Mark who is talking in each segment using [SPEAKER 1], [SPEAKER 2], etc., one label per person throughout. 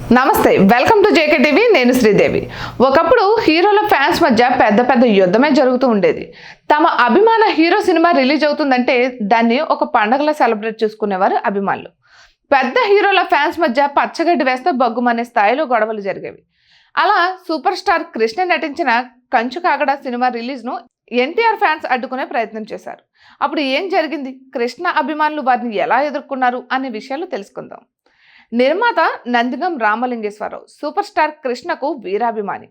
[SPEAKER 1] నమస్తే welcome to JK TV నేను శ్రీదేవి. ఒకప్పుడు హీరోల ఫ్యాన్స్ మధ్య పెద్ద పెద్ద యుద్ధమే జరుగుతూ ఉండేది. తమ అభిమాన హీరో సినిమా రిలీజ్ అవుతుందంటే దాన్ని ఒక పండగలా సెలబ్రేట్ చేసుకునేవారు అభిమానులు. పెద్ద హీరోల ఫ్యాన్స్ మధ్య పచ్చగడ్డి వేస్తే బగ్గుమనే స్థాయిలో గొడవలు జరిగేవి. అలా సూపర్ స్టార్ కృష్ణ నటించిన కంచు కాగడ సినిమా రిలీజ్ను ఎన్టీఆర్ ఫ్యాన్స్ అడ్డుకునే ప్రయత్నం చేశారు. అప్పుడు ఏం జరిగింది? కృష్ణ అభిమానులు వారిని ఎలా ఎదుర్కొన్నారు? అనే విషయాలు తెలుసుకుందాం. నిర్మాత నందిగం రామలింగేశ్వరరావు సూపర్ స్టార్ కృష్ణకు వీరాభిమాని.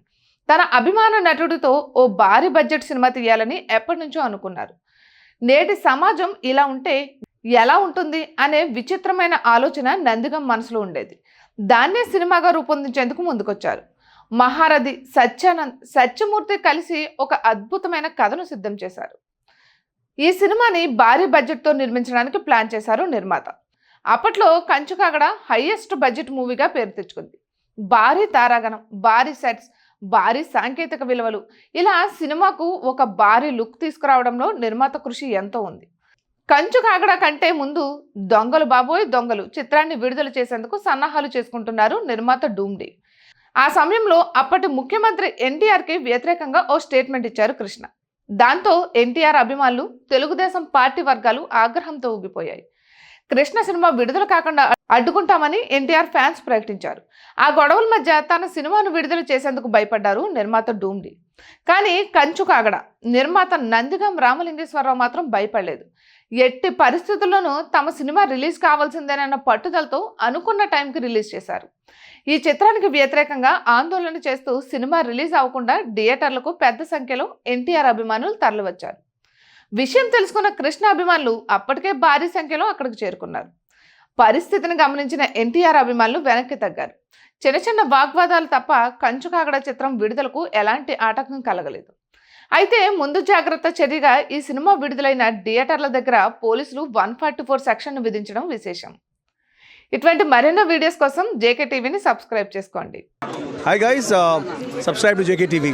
[SPEAKER 1] తన అభిమాన నటుడితో ఓ భారీ బడ్జెట్ సినిమా తీయాలని ఎప్పటి నుంచో అనుకున్నారు. నేటి సమాజం ఇలా ఉంటే ఎలా ఉంటుంది అనే విచిత్రమైన ఆలోచన నందిగం మనసులో ఉండేది. దాన్నే సినిమాగా రూపొందించేందుకు ముందుకొచ్చారు. మహారథి సత్యానంద్ సత్యమూర్తి కలిసి ఒక అద్భుతమైన కథను సిద్ధం చేశారు. ఈ సినిమాని భారీ బడ్జెట్తో నిర్మించడానికి ప్లాన్ చేశారు నిర్మాత. అప్పట్లో కంచుకాగడ హైయెస్ట్ బడ్జెట్ మూవీగా పేరు తెచ్చుకుంది. భారీ తారాగణం భారీ సెట్స్ భారీ సాంకేతిక విలువలు. ఇలా సినిమాకు ఒక భారీ లుక్ తీసుకురావడంలో నిర్మాత కృషి ఎంతో ఉంది. కంచు కాగడ కంటే ముందు దొంగలు బాబోయ్ దొంగలు చిత్రాన్ని విడుదల చేసేందుకు సన్నాహాలు చేసుకుంటున్నారు నిర్మాత డూమ్డే. ఆ సమయంలో అప్పటి ముఖ్యమంత్రి ఎన్టీఆర్కి వ్యతిరేకంగా ఓ స్టేట్మెంట్ ఇచ్చారు కృష్ణ. దాంతో ఎన్టీఆర్ అభిమానులు తెలుగుదేశం పార్టీ వర్గాలు ఆగ్రహంతో ఊగిపోయాయి. కృష్ణ సినిమా విడుదల కాకుండా అడ్డుకుంటామని ఎన్టీఆర్ ఫ్యాన్స్ ప్రకటించారు. ఆ గొడవల మధ్య తన సినిమాను విడుదల చేసేందుకు భయపడ్డారు నిర్మాత డూమ్డి. కానీ కంచు కాగడ నిర్మాత నందిగం రామలింగేశ్వరరావు మాత్రం భయపడలేదు. ఎట్టి పరిస్థితుల్లోనూ తమ సినిమా రిలీజ్ కావాల్సిందేనన్న పట్టుదలతో అనుకున్న టైంకి రిలీజ్ చేశారు. ఈ చిత్రానికి వ్యతిరేకంగా ఆందోళన చేస్తూ సినిమా రిలీజ్ అవ్వకుండా థియేటర్లకు పెద్ద సంఖ్యలో ఎన్టీఆర్ అభిమానులు తరలివచ్చారు. విషయం తెలుసుకున్న కృష్ణ అభిమానులు అప్పటికే భారీ సంఖ్యలో అక్కడికి చేరుకున్నారు. పరిస్థితిని గమనించిన ఎన్టీఆర్ అభిమానులు వెనక్కి తగ్గారు. చిన్న చిన్న వాగ్వాదాలు తప్ప కంచు కాగడ చిత్రం విడుదలకు ఎలాంటి ఆటంకం కలగలేదు. అయితే ముందు జాగ్రత్త చర్యగా ఈ సినిమా విడుదలైన థియేటర్ల దగ్గర పోలీసులు వన్ ఫార్టీ ఫోర్ సెక్షన్ విధించడం విశేషం. ఇటువంటి మరెన్నో వీడియోస్ కోసం జేకే టీవీని సబ్స్క్రైబ్ చేసుకోండి.
[SPEAKER 2] Hi guys subscribe to JK TV